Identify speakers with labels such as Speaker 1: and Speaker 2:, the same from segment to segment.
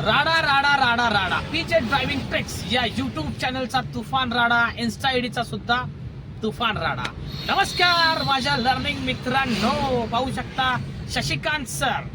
Speaker 1: राडा राडा राडा राडा. पीचे ड्रायव्हिंग ट्रिक्स या युट्यूब चॅनलचा तुफान राडा इन्स्टा आयडीचा सुद्धा तुफान राडा. नमस्कार माझ्या लर्निंग मित्रांनो. पाहू शकता शशिकांत सर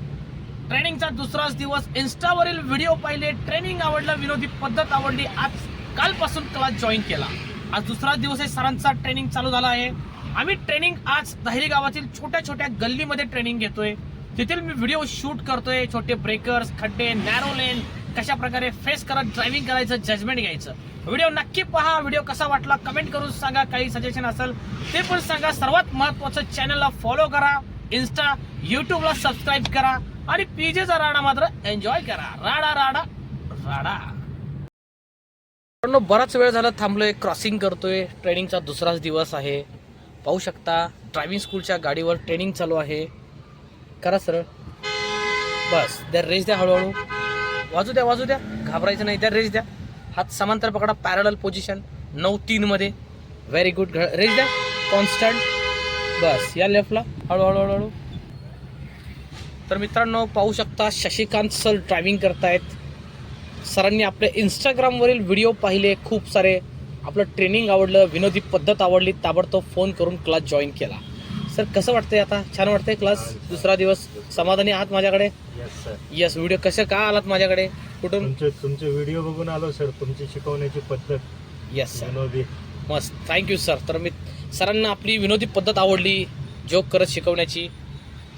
Speaker 1: ट्रेनिंगचा दुसराच दिवस. इन्स्टावरील व्हिडिओ पाहिले. ट्रेनिंग आवडलं विनोदी पद्धत आवडली. आज कालपासून क्लास जॉईन केला. आज दुसरा दिवस आहे. सरांचा ट्रेनिंग चालू झाला आहे. आम्ही ट्रेनिंग आज दहिरी गावातील छोट्या छोट्या गल्लीमध्ये ट्रेनिंग घेतोय. तेथील मी व्हिडिओ शूट करतोय छोटे ब्रेकर्स खड्डे नॅरो लेन कशा प्रकारे फेस करत ड्रायव्हिंग करायचं जजमेंट घ्यायचं. व्हिडिओ नक्की पहा. व्हिडिओ कसा वाटला कमेंट करून सांगा. काही सजेशन असेल ते पण सांगा. सर्वात महत्वाचं चॅनलला फॉलो करा. इन्स्टा युट्यूबला सबस्क्राईब करा. आणि पीजेचा राडा मात्र एन्जॉय करा. राडा राडा राडा. बराच वेळ झाला थांबलोय क्रॉसिंग करतोय. ट्रेनिंगचा दुसराच दिवस आहे. पाहू शकता ड्रायव्हिंग स्कूलच्या गाडीवर ट्रेनिंग चालू आहे. करा सरळ. बस द्या रेस द्या हळूहळू. वाजू द्या वाजू द्या. घाबरायचं नाही द्या रेस द्या. हात समांतर पकडा पॅरल पोझिशन नऊ तीनमध्ये व्हेरी गुड घ रेस द्या. कॉन्स्टंट बस या लेफ्टला हळूहळू हळूहळू. तर मित्रांनो पाहू शकता शशिकांत सर ड्रायव्हिंग करतायत. सरांनी आपले इंस्टाग्रामवरील व्हिडिओ पाहिले. खूप सारे आपलं ट्रेनिंग आवडलं विनोदी पद्धत आवडली. ताबडतोब फोन करून क्लास जॉईन केला. सर कसं वाटतंय आता? छान वाटतंय क्लास? दुसरा दिवस समाधानी आहात माझ्याकडे?
Speaker 2: येस सर
Speaker 1: यस व्हिडिओ कसं का आलात माझ्याकडे? कुठून?
Speaker 2: तुमचे तुमचे व्हिडिओ बघून आलो सर तुमची शिकवण्याची पद्धत.
Speaker 1: येस सर
Speaker 2: विनोदी.
Speaker 1: मस्त. थँक्यू सर तर मी सरांना आपली विनोदी पद्धत आवडली जोक करत शिकवण्याची.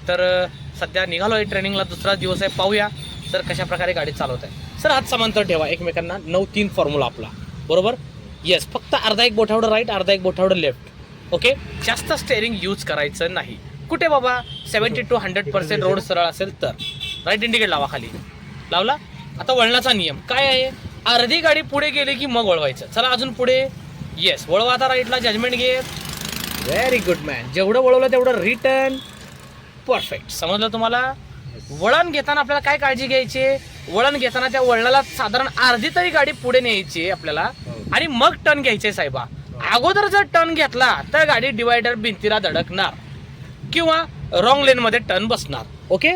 Speaker 1: तर अ, सध्या निघालो आहे ट्रेनिंगला दुसरा दिवस आहे. पाहूया सर कशा प्रकारे गाडी चालवत आहे. सर हात समांतर ठेवा. एकमेकांना नऊ तीन फॉर्म्युला आपला. बरोबर? येस फक्त अर्धा एक बोठावडं राईट अर्धा एक बोठावडं लेफ्ट ओके? जास्त स्टेअरिंग यूज करायचं नाही. कुठे बाबा? Seventy two hundred percent road सरळ असेल तर. राईट इंडिकेट लावा खाली. लावला? आता वळणाचा नियम. काय आहे? अर्धी गाडी पुढे गेली की मग वळवायचं. चला अजून पुढे. येस वळवा आता राईटला जजमेंट घे. व्हेरी गुड मॅन जेवढं वळवलं तेवढं रिटर्न परफेक्ट समजलं तुम्हाला? वळण घेताना आपल्याला काय काळजी घ्यायची? वळण घेताना त्या वळणाला साधारण अर्धी तरी गाडी पुढे न्यायची आपल्याला.
Speaker 2: हो.
Speaker 1: आणि मग टर्न घ्यायचे साहेबा. अगोदर जर टर्न घेतला तर गाडी डिवायडर भिंतीला धडकणार. किंवा रॉंग लेन मध्ये टर्न बसणार. ओके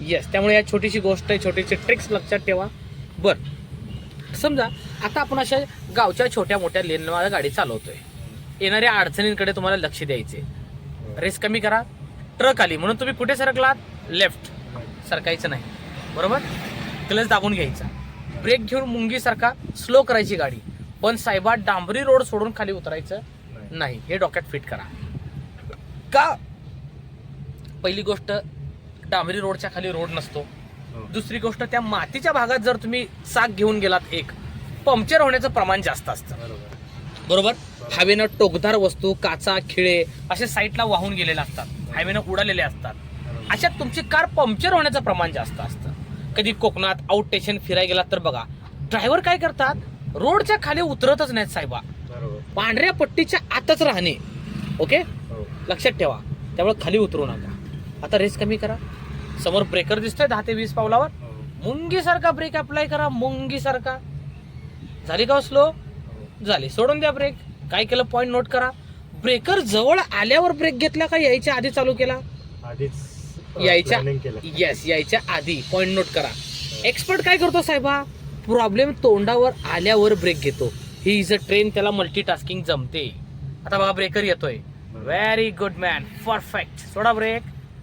Speaker 1: येस त्यामुळे या छोटीशी गोष्ट आहे छोटीशी ट्रिक्स लक्षात ठेवा. बर. समजा आता आपण अशा गावच्या छोट्या मोठ्या लेनमध्ये गाडी चालवतोय. येणाऱ्या अडचणींकडे तुम्हाला लक्ष द्यायचे. रेस कमी करा. ट्रक आली म्हणून तुम्ही कुठे सरकलात? लेफ्ट सरकायचं नाही. बरोबर? क्लच दाबून घ्यायचा. ब्रेक घेऊन मुंगी सारखा स्लो करायची गाडी. पण साहेबा डांबरी रोड सोडून खाली उतरायचं
Speaker 2: नाही.
Speaker 1: हे डोक्यात फिट करा. का? पहिली गोष्ट डांबरी रोडच्या खाली रोड नसतो.
Speaker 2: हो.
Speaker 1: दुसरी गोष्ट त्या मातीच्या भागात जर तुम्ही चाक घेऊन गेलात एक पंक्चर होण्याचं प्रमाण जास्त असतं.
Speaker 2: बरोबर.
Speaker 1: बरोबर? हवेनं टोकदार वस्तू काचा खिळे असे साईडला वाहून गेलेले असतात. हवेनं उडालेले असतात. अशा तुमची कार पंक्चर होण्याचं प्रमाण जास्त असतं. कधी कोकणात आउट स्टेशन फिरायला गेलात तर बघा. ड्रायव्हर काय करतात? रोडच्या खाली उतरतच नाहीत साहेबा. पांढऱ्या पट्टीच्या आतच राहणे. ओके?
Speaker 2: हो.
Speaker 1: लक्षात ठेवा. त्यामुळे खाली उतरू नका. आता रेस कमी करा. समोर ब्रेकर दिसतोय दहा ते वीस पावलावर.
Speaker 2: हो.
Speaker 1: मुंगीसारखा ब्रेक अप्लाय करा मुंगीसारखा. झाली का स्लो
Speaker 2: हो.
Speaker 1: झाली. सोडून द्या ब्रेक काय केलं पॉईंट नोट करा. ब्रेकर जवळ आल्यावर ब्रेक घेतला का यायच्या आधी चालू केला?
Speaker 2: आधीच
Speaker 1: यायच्या येस यायच्या आधी. पॉईंट नोट करा. एक्सपर्ट काय करतो साहेबा? प्रॉब्लेम तोंडावर आल्यावर ब्रेक घेतो. ही इज अ ट्रेन त्याला मल्टीटास्किंग जमते. आता बघा ब्रेकर येतोय. व्हेरी गुड मॅन परफेक्ट सोडा ब्रेक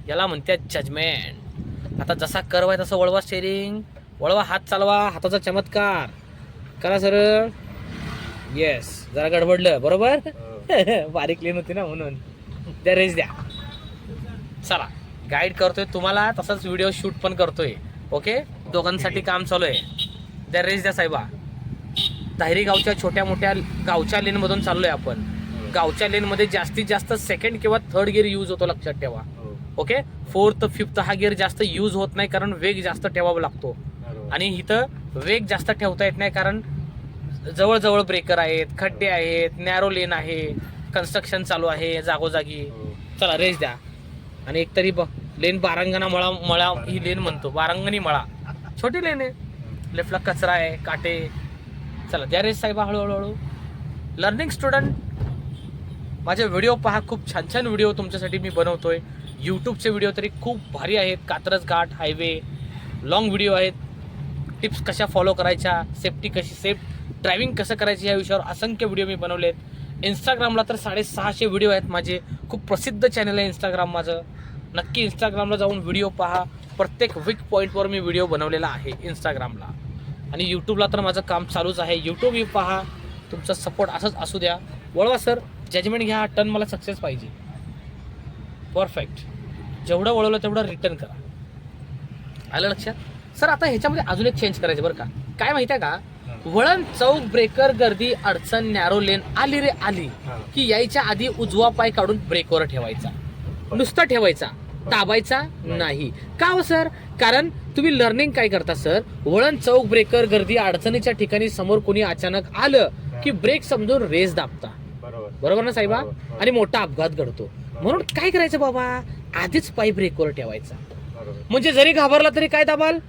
Speaker 1: याला म्हणतात जजमेंट आता जसा कर्व आहे तसं वळवा स्टेरिंग वळवा हात चालवा. हाताचा चमत्कार. करा सरळ. येस जरा गडबडलं. बरोबर?
Speaker 2: हो.
Speaker 1: बारीक लेन होती ना म्हणून. द्या रेस द्या. चला. गाईड करतोय तुम्हाला. तसाच व्हिडिओ शूट पण करतोय. ओके दोघांसाठी काम चालू आहे. द्या रेस द्या साहेबा. दाहिरी गावच्या छोट्या मोठ्या गावच्या लेनमधून चाललोय आपण. गावच्या लेनमध्ये जास्तीत जास्त सेकंड किंवा थर्ड गिअर यूज होतो लक्षात ठेवा.
Speaker 2: हो.
Speaker 1: ओके फोर्थ फिफ्थ हा गिअर जास्त यूज होत नाही कारण वेग जास्त ठेवावा लागतो. आणि इथं वेग जास्त ठेवता येत नाही कारण जवळजवळ ब्रेकर आहेत खड्डे आहेत नॅरो लेन आहे कन्स्ट्रक्शन चालू आहे जागोजागी.
Speaker 2: हो.
Speaker 1: चला रेस द्या. आणि एक तरी ब लेन बारांगणा मळा मळा ही लेन म्हणतो. बारांगणी मळा. छोटी लेन आहे. लेफ्टला कचरा आहे काटे. चला द्या रे साहेबा हळूहळूहळू लर्निंग स्टुडंट माझे व्हिडिओ पहा. खूप छान छान व्हिडिओ तुमच्यासाठी मी बनवतोय. यूट्यूबचे व्हिडिओ तरी खूप भारी आहेत. Katraj Ghat highway long video आहेत. टिप्स कशा फॉलो करायच्या सेफ्टी कशी सेफ ड्रायव्हिंग कसं करायची या विषयावर असंख्य व्हिडिओ मी बनवलेत. इंस्टाग्रामला तर साडेसहाशे व्हिडिओ आहेत. माझे खूप प्रसिद्ध चॅनल आहे इंस्टाग्राम माझं. नक्की इंस्टाग्रामला जाऊन व्हिडिओ पहा. प्रत्येक वीक पॉईंटवर मी व्हिडिओ बनवलेला आहे इंस्टाग्रामला आणि यूट्यूबला तर माझं काम चालूच आहे. यूट्यूब ही पहा तुमचा सपोर्ट असंच असू द्या. वळवा सर जजमेंट घ्या टर्न मला सक्सेस पाहिजे. परफेक्ट जेवढं वळवलं तेवढं रिटर्न करा. आलं लक्षात? सर आता ह्याच्यामध्ये अजून एक चेंज करायचं बरं का? काय माहिती आहे का? वळण चौक ब्रेकर गर्दी अडचण नॅरो लेन आली रे आली. की यायच्या आधी उजवा पाय काढून ब्रेकवर ठेवायचा. नुसता ठेवायचा. दाबायचा नाही. का हो सर? कारण तुम्ही लर्निंग काय करता सर? वळण चौक ब्रेकर गर्दी अडचणीच्या ठिकाणी समोर कोणी अचानक आलं की ब्रेक समजून रेस दाबता.
Speaker 2: बरोबर.
Speaker 1: ना साहेबा. आणि मोठा अपघात घडतो. म्हणून काय करायचं बाबा? आधीच पाय ब्रेकवर ठेवायचा. म्हणजे जरी घाबरला तरी काय दाबाल?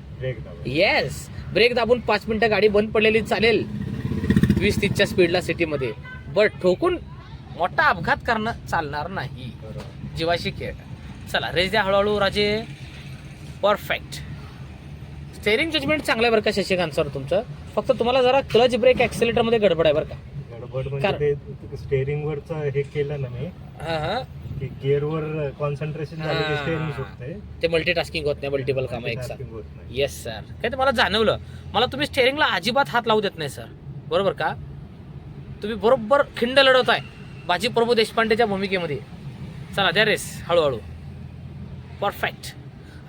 Speaker 1: येस ब्रेक दाबून पाच मिनिटं गाडी बंद पडलेली चालेल. वीस तीसच्या स्पीडला सिटीमध्ये बट ठोकून मोठा अपघात करणं चालणार नाही. जीवाशी खेळ. चला रेस द्या हळूहळू राजे. परफेक्ट स्टेअरिंग जजमेंट चांगलं आहे बरं का शशिकांत सर तुमचं? फक्त तुम्हाला जरा क्लच ब्रेक ऍक्सिलेटरमध्ये गडबड आहे बरं का.
Speaker 2: गडबड म्हणजे ते हे केलं ना मी
Speaker 1: हा हा.
Speaker 2: की gear वर कॉन्सन्ट्रेशन झालं की स्टेअरिंग
Speaker 1: ते मल्टीटास्किंग होत नाही मल्टिपल काम एक सर
Speaker 2: Multitasking होत नाही.
Speaker 1: येस सर काय ते मला जाणवलं. मला तुम्ही स्टेअरिंगला अजिबात हात लावू देत नाही सर बरोबर का? तुम्ही बरोबर खिंड लढवताय. बाजी प्रभू देशपांडेच्या भूमिकेमध्ये. चला द्या रेस हळूहळू. परफेक्ट.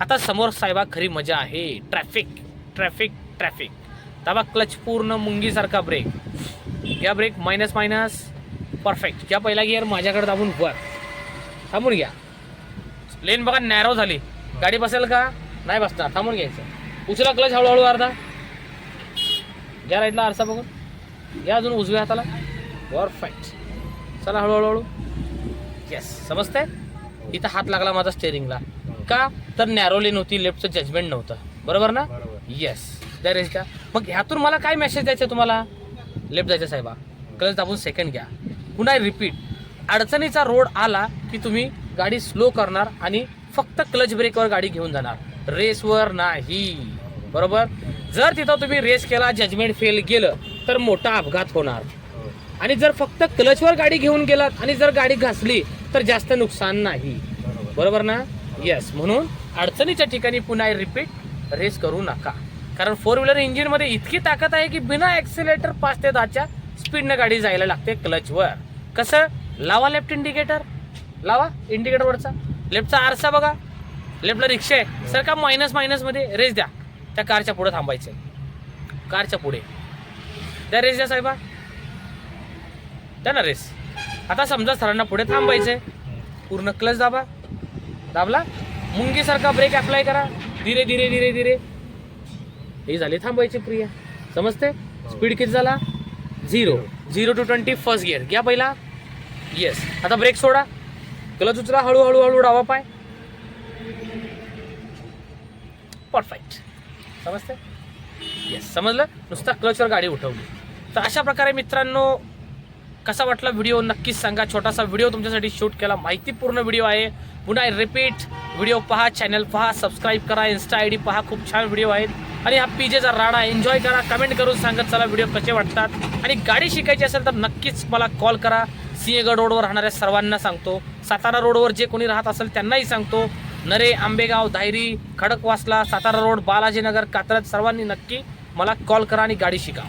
Speaker 1: आता समोर साहेबा खरी मजा आहे. Traffic traffic traffic. दाबा क्लच पूर्ण मुंगीसारखा ब्रेक या ब्रेक मायनस मायनस परफेक्ट घ्या पहिला गिअर माझ्याकडे दाबून वर. थांबून घ्या. लेन बघा नॅरो झाली. गाडी बसेल का? नाही बसणार. थांबून घ्यायचं. उचला क्लच हळूहळू अर्धा. घ्या राईटला आरसा बघून. या अजून उजव्या हाताला. परफेक्ट चला हळूहळू. हळू येस समजतंय? इथं हात लागला माझा स्टेअरिंगला का? तर नॅरो लेन होती लेफ्टचं जजमेंट नव्हतं. बरोबर ना? येस द्या रेस द्या मग ह्यातून मला काय मेसेज द्यायचा तुम्हाला? लेफ्ट जायचं साहेबा. क्लच दाबून सेकंड घ्या. पुन्हा रिपीट अडचणीचा रोड आला की तुम्ही गाडी स्लो करणार आणि फक्त क्लच ब्रेकवर गाडी घेऊन जाणार. रेसवर नाही. बरोबर? जर तिथं तुम्ही रेस केला जजमेंट फेल गेलं तर मोठा अपघात होणार. आणि जर फक्त क्लचवर गाडी घेऊन गेलात आणि जर गाडी घासली तर जास्त नुकसान नाही.
Speaker 2: बरोबर
Speaker 1: ना? येस म्हणून अडचणीच्या ठिकाणी पुन्हा रिपीट रेस करू नका. कारण फोर व्हीलर इंजिनमध्ये इतकी ताकद आहे की बिना ॲक्सिलेटर पाच ते दहाच्या स्पीडनं गाडी जायला लागते क्लचवर कसं? लावा लेफ्ट इंडिकेटर लावा इंडिकेटरवरचा लेफ्टचा आरसा बघा. लेफ्टला रिक्षा आहे. सर का मायनस मायनसमध्ये रेस द्या. त्या कारच्या पुढे थांबायचे कारच्या पुढे. त्या रेस द्या साहेबा. द्या ना रेस आता समजा सरांना पुढे थांबायचंय पूर्ण क्लच दाबा. दाबला. मुंगीसारखा ब्रेक अप्लाय करा. धीरे धीरे धीरे धीरे. हे झाली थांबायची प्रिया. समजते? स्पीड किती झाला? Zero zero two twenty first gear घ्या पहिला. येस आता ब्रेक सोडा. क्लच उचला हळूहळू हळू डावा पाय. परफेक्ट समजते? येस समजलं? नुसता क्लचवर गाडी उठवली. तर अशा प्रकारे मित्रांनो कसा वाटला व्हिडिओ नक्कीच सांगा. छोटासा व्हिडिओ तुमच्यासाठी शूट केला. माहितीपूर्ण व्हिडिओ आहे. पुन्हा रिपीट व्हिडिओ पहा चॅनल पहा सबस्क्राईब करा इन्स्टा आय डी पहा खूप छान व्हिडिओ आहेत. आणि हा पीजेचा राडा एन्जॉय करा कमेंट करून सांगत चला व्हिडिओ कसे वाटतात. आणि गाडी शिकायची असेल तर नक्कीच मला कॉल करा. सिंहगड रोडवर राहणाऱ्या सर्वांना सांगतो. सातारा रोडवर जे कोणी राहत असेल त्यांनाही सांगतो. नरे आंबेगाव धायरी खडकवासला सातारा रोड बालाजीनगर कात्रज सर्वांनी नक्की मला कॉल करा आणि गाडी शिका.